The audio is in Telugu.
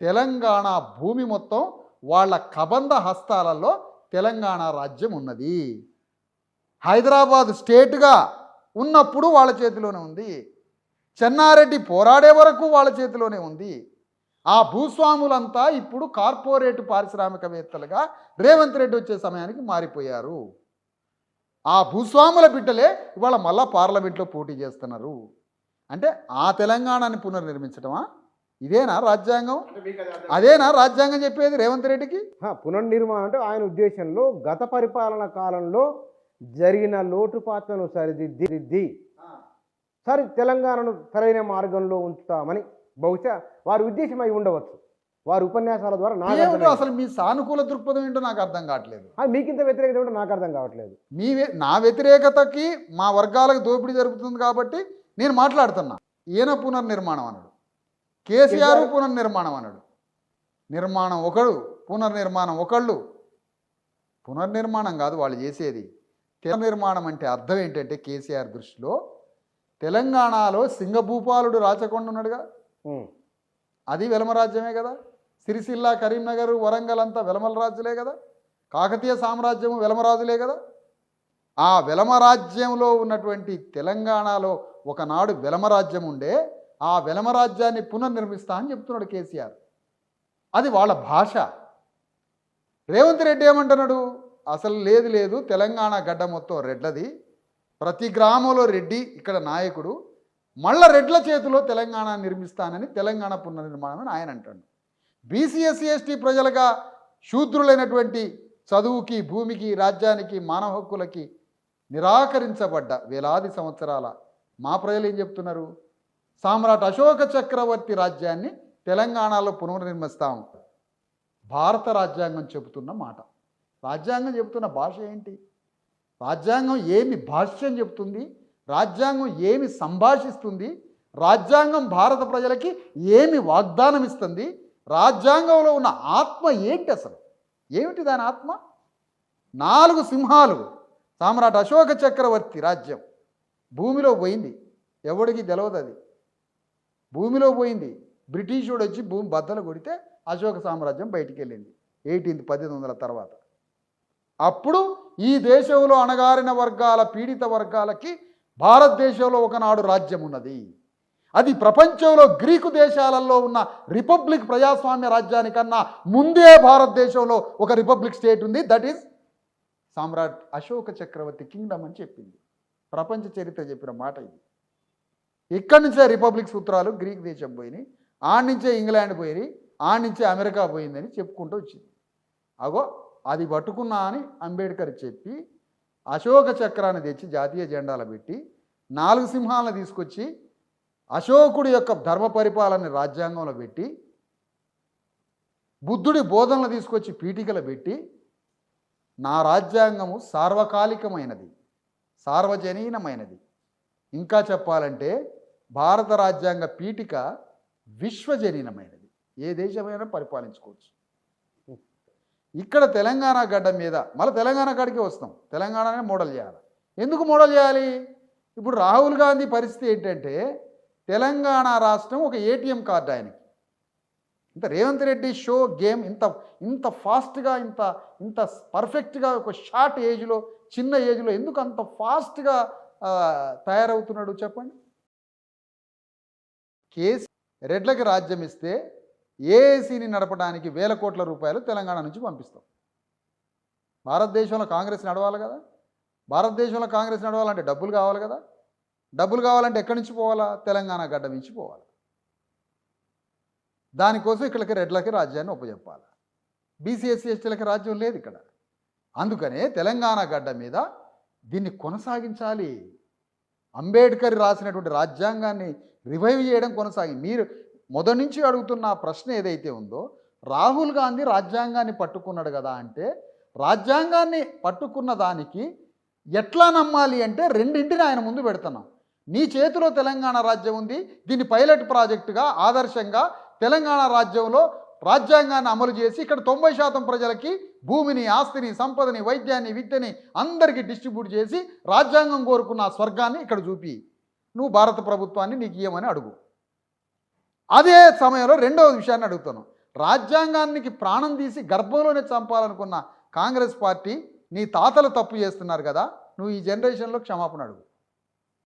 తెలంగాణ భూమి మొత్తం వాళ్ళ కబంధ హస్తాలలో తెలంగాణ రాజ్యం ఉన్నది. హైదరాబాద్ స్టేట్గా ఉన్నప్పుడు వాళ్ళ చేతిలోనే ఉంది. చెన్నారెడ్డి పోరాడే వరకు వాళ్ళ చేతిలోనే ఉంది. ఆ భూస్వాములంతా ఇప్పుడు కార్పొరేట్ పారిశ్రామికవేత్తలుగా రేవంత్ రెడ్డి వచ్చే సమయానికి మారిపోయారు. ఆ భూస్వాముల బిడ్డలే ఇవాళ మళ్ళా పార్లమెంట్లో పోటీ చేస్తున్నారు. అంటే ఆ తెలంగాణని పునర్నిర్మించడమా ఇదేనా రాజ్యాంగం? అదేనా రాజ్యాంగం చెప్పేది రేవంత్ రెడ్డికి? హా, పునర్నిర్మాణం అంటే ఆయన ఉద్దేశంలో గత పరిపాలన కాలంలో జరిగిన లోటుపాట్లను సరిదిద్ది సరి తెలంగాణను సరైన మార్గంలో ఉంచుతామని బహుశా వారి ఉద్దేశం అయి ఉండవచ్చు. వారి ఉపన్యాసాల ద్వారా నాకు. అసలు మీ సానుకూల దృక్పథం ఏంటో నాకు అర్థం కావట్లేదు. ఆ, మీకింత వ్యతిరేకత ఏమిటో నాకు అర్థం కావట్లేదు. మీ నా వ్యతిరేకతకి మా వర్గాలకు దోపిడీ జరుగుతుంది కాబట్టి నేను మాట్లాడుతున్నా. ఈయన పునర్నిర్మాణం అన్నాడు. కేసీఆర్ పునర్నిర్మాణం అన్నాడు. నిర్మాణం ఒకడు పునర్నిర్మాణం ఒకళ్ళు. పునర్నిర్మాణం కాదు వాళ్ళు చేసేది. పునర్నిర్మాణం అంటే అర్థం ఏంటంటే కేసీఆర్ దృష్టిలో తెలంగాణలో సింగభూపాలుడు రాచకొండ ఉన్నాడుగా. అది వెలమరాజ్యమే కదా. సిరిసిల్ల కరీంనగర్ వరంగల్ అంతా వెలమల రాజులే కదా. కాకతీయ సామ్రాజ్యము వెలమరాజులే కదా. ఆ వెలమరాజ్యంలో ఉన్నటువంటి తెలంగాణలో ఒకనాడు వెలమరాజ్యం ఉండే ఆ వెలమరాజ్యాన్ని పునర్నిర్మిస్తా అని చెప్తున్నాడు కేసీఆర్. అది వాళ్ళ భాష. రేవంత్ రెడ్డి ఏమంటున్నాడు? అసలు లేదు లేదు తెలంగాణ గడ్డ మొత్తం రెడ్లది. ప్రతి గ్రామంలో రెడ్డి ఇక్కడ నాయకుడు. మళ్ళా రెడ్ల చేతిలో తెలంగాణ నిర్మిస్తానని తెలంగాణ పునర్నిర్మాణం అని ఆయన అంటాడు. బీసీఎస్సీ ఎస్టీ ప్రజలుగా శూద్రులైనటువంటి చదువుకి భూమికి రాజ్యానికి మానవ హక్కులకి నిరాకరించబడ్డ వేలాది సంవత్సరాల మా ప్రజలు ఏం చెప్తున్నారు? సామ్రాట్ అశోక చక్రవర్తి రాజ్యాన్ని తెలంగాణలో పునర్నిర్మిస్తాం. భారత రాజ్యాంగం చెబుతున్న మాట. రాజ్యాంగం చెబుతున్న భాష ఏంటి? రాజ్యాంగం ఏమి భాష్యం చెబుతుంది? రాజ్యాంగం ఏమి సంభాషిస్తుంది? రాజ్యాంగం భారత ప్రజలకి ఏమి వాగ్దానం ఇస్తుంది? రాజ్యాంగంలో ఉన్న ఆత్మ ఏంటి అసలు? ఏమిటి దాని ఆత్మ? నాలుగు సింహాలు. సామ్రాట్ అశోక చక్రవర్తి రాజ్యం. భూమిలో పోయింది. ఎవడికి తెలవదు అది. భూమిలో పోయింది. బ్రిటిషుడు వచ్చి భూమి బద్దలు కొడితే అశోక సామ్రాజ్యం బయటికి వెళ్ళింది. ఎయిటీన్త్ పద్దెనిమిది వందల తర్వాత. అప్పుడు ఈ దేశంలో అణగారిన వర్గాల పీడిత వర్గాలకి భారతదేశంలో ఒకనాడు రాజ్యం ఉన్నది. అది ప్రపంచంలో గ్రీకు దేశాలలో ఉన్న రిపబ్లిక్ ప్రజాస్వామ్య రాజ్యానికన్నా ముందే భారతదేశంలో ఒక రిపబ్లిక్ స్టేట్ ఉంది. That is Samrat Ashoka Chakravarthi kingdom అని చెప్పింది. ప్రపంచ చరిత్ర చెప్పిన మాట ఇది. ఇక్కడి నుంచే రిపబ్లిక్ సూత్రాలు గ్రీక్ దేశం పోయినాయి ఆడి నుంచే ఇంగ్లాండ్ పోయి ఆడి నుంచే అమెరికా పోయిందని చెప్పుకుంటూ వచ్చింది. అగో అది పట్టుకున్నా అని అంబేద్కర్ చెప్పి అశోక చక్రాన్ని తెచ్చి జాతీయ జెండాలు పెట్టి నాలుగు సింహాలను తీసుకొచ్చి అశోకుడి యొక్క ధర్మ పరిపాలన రాజ్యాంగంలో పెట్టి బుద్ధుడి బోధనలు తీసుకొచ్చి పీఠికలు పెట్టి నా రాజ్యాంగము సార్వకాలికమైనది సార్వజనీనమైనది. ఇంకా చెప్పాలంటే భారత రాజ్యాంగ పీఠిక విశ్వజనీనమైనది. ఏ దేశమైనా పరిపాలించుకోవచ్చు. ఇక్కడ తెలంగాణ గడ్డ మీద మళ్ళీ తెలంగాణ కాడికి వస్తాం. తెలంగాణనే మోడల్ చేయాలి. ఎందుకు మోడల్ చేయాలి? ఇప్పుడు రాహుల్ గాంధీ పరిస్థితి ఏంటంటే తెలంగాణ రాష్ట్రం ఒక ఏటీఎం కార్డు ఆయనకి. ఇంత రేవంత్ రెడ్డి షో గేమ్ ఇంత ఇంత ఫాస్ట్గా ఇంత ఇంత పర్ఫెక్ట్గా ఒక షార్ట్ ఏజ్లో చిన్న ఏజ్లో ఎందుకు అంత ఫాస్ట్గా తయారవుతున్నాడు చెప్పండి? కేసీ రెడ్లకి రాజ్యం ఇస్తే ఏఏసీని నడపడానికి వేల కోట్ల రూపాయలు తెలంగాణ నుంచి పంపిస్తాం. భారతదేశంలో కాంగ్రెస్ నడవాలి కదా? భారతదేశంలో కాంగ్రెస్ నడవాలంటే డబ్బులు కావాలి కదా? డబ్బులు కావాలంటే ఎక్కడి నుంచి పోవాలా? తెలంగాణ గడ్డ నుంచి పోవాలి? దానికోసం ఇక్కడికి రెడ్లకి రాజ్యాన్ని ఉపజెప్పాలి బీసీఎస్సీ ఎస్టీలకి రాజ్యం లేదు ఇక్కడ. అందుకనే తెలంగాణ గడ్డ మీద దీన్ని కొనసాగించాలి. అంబేద్కర్ రాసినటువంటి రాజ్యాంగాన్ని రివైవ్ చేయడం కొనసాగి మీరు మొదటి నుంచి అడుగుతున్న ప్రశ్న ఏదైతే ఉందో రాహుల్ గాంధీ రాజ్యాంగాన్ని పట్టుకున్నాడు కదా అంటే రాజ్యాంగాన్ని పట్టుకున్న దానికి ఎట్లా నమ్మాలి అంటే రెండింటిని ఆయన ముందు పెడుతున్నాం. నీ చేతిలో తెలంగాణ రాజ్యం ఉంది దీన్ని పైలట్ ప్రాజెక్టుగా ఆదర్శంగా తెలంగాణ రాజ్యంలో రాజ్యాంగాన్ని అమలు చేసి ఇక్కడ తొంభై శాతం ప్రజలకి భూమిని ఆస్తిని సంపదని వైద్యాన్ని విద్యని అందరికీ డిస్ట్రిబ్యూట్ చేసి రాజ్యాంగం కోరుకున్న స్వర్గాన్ని ఇక్కడ చూపి. నువ్వు భారత ప్రభుత్వాన్ని నీకు ఇయ్యమని అడుగు. అదే సమయంలో రెండవ విషయాన్ని అడుగుతాను. రాజ్యాంగానికి ప్రాణం తీసి గర్భంలోనే చంపాలనుకున్న కాంగ్రెస్ పార్టీ నీ తాతలు తప్పు చేస్తున్నారు కదా నువ్వు ఈ జనరేషన్లో క్షమాపణ అడుగు.